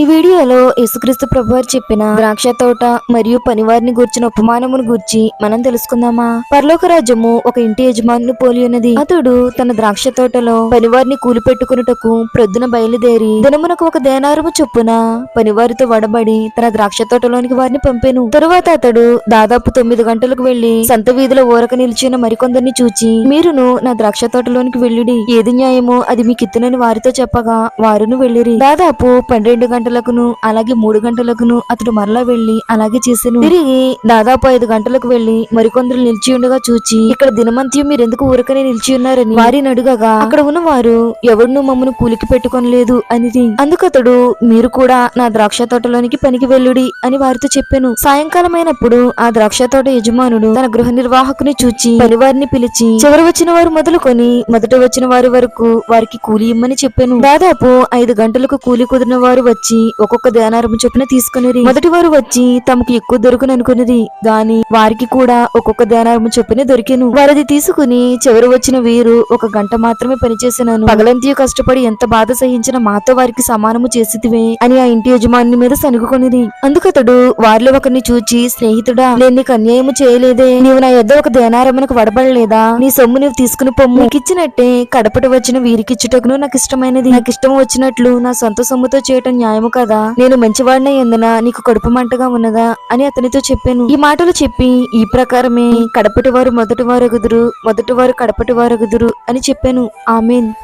ఈ వీడియోలో యేసుక్రీస్తు ప్రభువారు చెప్పిన ద్రాక్ష తోట మరియు పనివారిని గూర్చిన ఉపమానమును గూర్చి మనం తెలుసుకుందామా? పరలోక రాజ్యము ఒక ఇంటి యజమానులు పోలి ఉన్నది. అతడు తన ద్రాక్ష తోటలో పనివారిని కూలి పెట్టుకున్నటకు ప్రొద్దున బయలుదేరి దినమునకు ఒక దేనారము చొప్పున పనివారితో వడబడి తన ద్రాక్ష తోటలోనికి వారిని పంపాను. తరువాత అతడు దాదాపు తొమ్మిది గంటలకు వెళ్ళి సంత వీధిలో ఊరక నిలిచిన మరికొందరిని చూచి మీరును నా ద్రాక్ష తోటలోనికి వెళ్ళుడి. ఏది న్యాయమో అది మీకు ఇత్తునని వారితో చెప్పగా వారును వెళ్ళిరి. దాదాపు పన్నెండు గంటలకును అలాగే మూడు గంటలకును అతడు మరలా వెళ్ళి అలాగే చేశాను తిరిగి దాదాపు ఐదు గంటలకు వెళ్ళి మరికొందరు నిలిచి ఉండగా చూచి ఇక్కడ దినమంత్యం మీరు ఎందుకు ఊరకనే నిలిచి ఉన్నారని వారిని అడుగగా అక్కడ ఉన్న వారు ఎవడును మమ్మను కూలికి పెట్టుకొనలేదు అనిది. అందుకతడు మీరు కూడా నా ద్రాక్ష తోటలోనికి పనికి వెళ్ళుడి అని వారితో చెప్పాను. సాయంకాలం అయినప్పుడు ఆ ద్రాక్ష తోట యజమానుడు తన గృహ నిర్వాహకుని చూచి పనివారిని పిలిచి చివరి వచ్చిన వారు మొదలుకొని మొదట వచ్చిన వారి వరకు వారికి కూలి ఇమ్మని చెప్పాను. దాదాపు ఐదు గంటలకు కూలి కుదిరిన వారు వచ్చి ఒక్కొక్క దేనారము చొప్పున తీసుకునిరి. మొదటి వారు వచ్చి తమకు ఎక్కువ దొరుకును అనుకున్నది గాని వారికి కూడా ఒక్కొక్క దేనారము చొప్పున దొరికెను. వారది తీసుకుని చివరి వచ్చిన వీరు ఒక గంట మాత్రమే పనిచేసినాను. పగలంతియు కష్టపడి ఎంత బాధ సహించిన మాతో వారికి సమానము చేసితివే అని ఆ ఇంటి యజమాని మీద సనుగుకొనిది అందుకతడు వారిలో ఒకరిని చూచి స్నేహితుడా నేను నీకు అన్యాయము చేయలేదే. నీవు నా యొద్ద ఒక దేనారమునకు వడబడలేదా? నీ సొమ్ము నీవు తీసుకుని పొమ్ము. నీకిచ్చినట్టే కడపటి వచ్చిన వీరికిచ్చుటకును నాకు ఇష్టమైనది నాకు ఇష్టం వచ్చినట్లు నా సొంత సొమ్ముతో చేయటం న్యాయము కదా. నేను మంచివాడినై ఎందున నీకు కడుపు మంటగా ఉన్నదా అని అతనితో చెప్పాను. ఈ మాటలు చెప్పి ఈ ప్రకారమే కడపటి వారు మొదటి వారు మొదటి వారు కడపటి వారు అని చెప్పాను. ఆమెన్.